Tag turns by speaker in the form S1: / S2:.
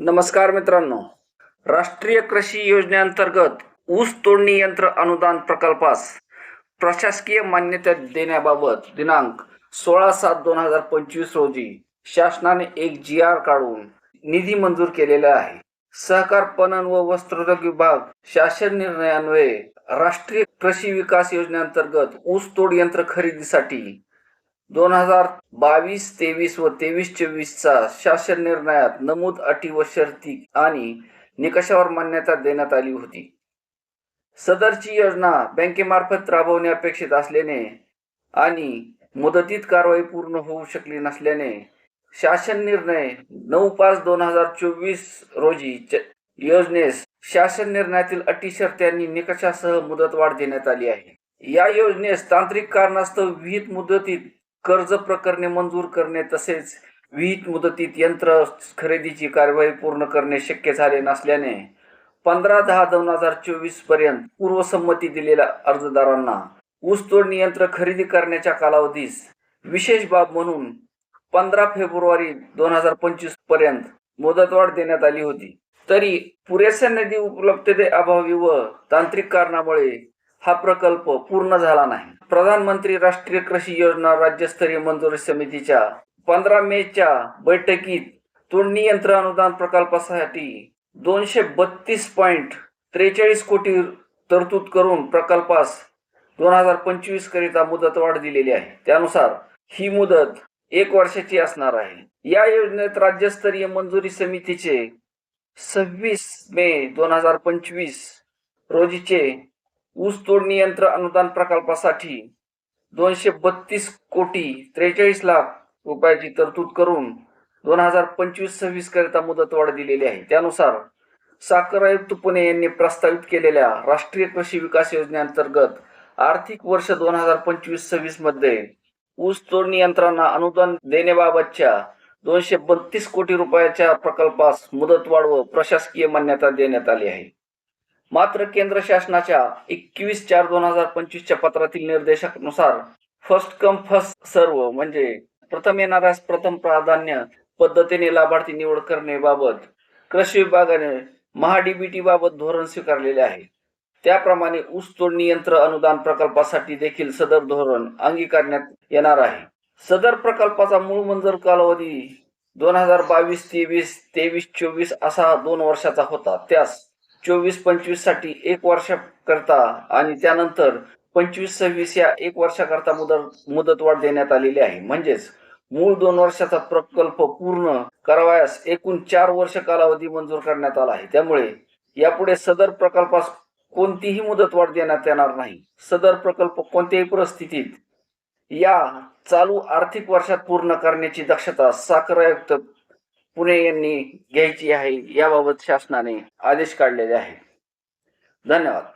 S1: नमस्कार मित्रांनो. राष्ट्रीय कृषी योजनेअंतर्गत ऊस तोडणी यंत्र अनुदान प्रकल्पास प्रशासकीय मान्यता देण्याबाबत दिनांक सोळा सात दोन हजार पंचवीस रोजी शासनाने एक जी आर काढून निधी मंजूर केलेला आहे. सहकार पणन व वस्त्रोद्योग विभाग शासन निर्णयान्वये राष्ट्रीय कृषी विकास योजनेअंतर्गत ऊस तोड यंत्र खरेदीसाठी दोन हजार बावीस तेवीस व तेवीस चोवीसचा शासन निर्णयात नमूद अटी व शर्ती आणि निकषावर मान्यता देण्यात आली होती. सदरची योजना बँकेमार्फत राबवणे अपेक्षित असल्याने आणि मुदतीत कारवाई पूर्ण होऊ शकली नसल्याने शासन निर्णय नऊ पाच दोन हजार चोवीस रोजी योजनेस शासन निर्णयातील अटी शर्ती आणि निकषासह मुदतवाढ देण्यात आली आहे. या योजनेस तांत्रिक कारणास्तव विहित मुदतीत कर्ज प्रकरणे मंजूर करणे तसेच विहित मुदतीत यंत्र खरेदीची कार्यवाही पूर्ण करणे शक्य झाले नसल्याने पंधरा दहा दोन हजार चोवीसपर्यंत पूर्वसंमती दिलेल्या अर्जदारांना ऊसतोडणी यंत्र खरेदी करण्याच्या कालावधीस विशेष बाब म्हणून पंधरा फेब्रुवारी दोन हजार पंचवीसपर्यंत मुदतवाढ देण्यात आली होती. तरी पुरेशा निधी उपलब्धते अभावी व तांत्रिक कारणामुळे हा प्रकल्प पूर्ण झाला नाही. प्रधानमंत्री राष्ट्रीय कृषी योजना राज्यस्तरीय मंजुरी समितीच्या पंधरा मेच्या बैठकीत तोडणी यंत्र अनुदान प्रकल्पासाठी दोनशे बत्तीस पॉइंट त्रेचाळीस कोटी तरतूद करून प्रकल्पास दोन हजार पंचवीस करिता मुदतवाढ दिलेली आहे. त्यानुसार ही मुदत एक वर्षाची असणार आहे. या योजनेत राज्यस्तरीय मंजुरी समितीचे सव्वीस मे दोन हजार पंचवीस रोजीचे ऊस तोडणी यंत्र अनुदान प्रकल्पासाठी दोनशे बत्तीस कोटी त्रेचाळीस लाख रुपयाची तरतूद करून दोन हजार पंचवीस सव्वीस करिता मुदतवाढ दिलेली आहे. त्यानुसार साखर आयुक्त पुणे यांनी प्रस्तावित केलेल्या राष्ट्रीय कृषी विकास योजनेअंतर्गत आर्थिक वर्ष दोन हजार पंचवीस सव्वीसमध्ये ऊस तोडणी यंत्रांना अनुदान देण्याबाबतच्या दोनशे बत्तीस कोटी रुपयाच्या प्रकल्पास मुदतवाढ व प्रशासकीय मान्यता देण्यात आली आहे. मात्र केंद्र शासनाच्या एकवीस चार दोन हजार पंचवीसच्या पत्रातील निर्देशानुसार फर्स्ट कम फर्स्ट सर्व म्हणजे प्रथम येणाऱ्यास प्रथम प्राधान्य पद्धतीने लाभार्थी निवड करण्याबाबत कृषी विभागाने महाडीबीटी बाबत धोरण स्वीकारलेले आहे. त्याप्रमाणे ऊस तोडणी यंत्र अनुदान प्रकल्पासाठी देखील सदर धोरण अंगीकारण्यात येणार आहे. सदर प्रकल्पाचा मूळ मंजूर कालावधी दोन हजार बावीस तेवीस तेवीस चोवीस असा दोन वर्षाचा होता. त्यास चोवीस पंचवीससाठी एक वर्षाकरता आणि त्यानंतर पंचवीस सव्वीस या एक वर्षाकरता मुदत मुदतवाढ देण्यात आलेली आहे. म्हणजेच मूळ दोन वर्षाचा प्रकल्प पूर्ण करावयास एकूण चार वर्ष कालावधी मंजूर करण्यात आला आहे. त्यामुळे यापुढे सदर प्रकल्पास कोणतीही मुदतवाढ देण्यात येणार नाही. सदर प्रकल्प कोणत्याही परिस्थितीत या चालू आर्थिक वर्षात पूर्ण करण्याची दक्षता साखर आयुक्त पुणे यांनी घ्यायची आहे याबाबत शासनाने आदेश काढलेले आहे धन्यवाद.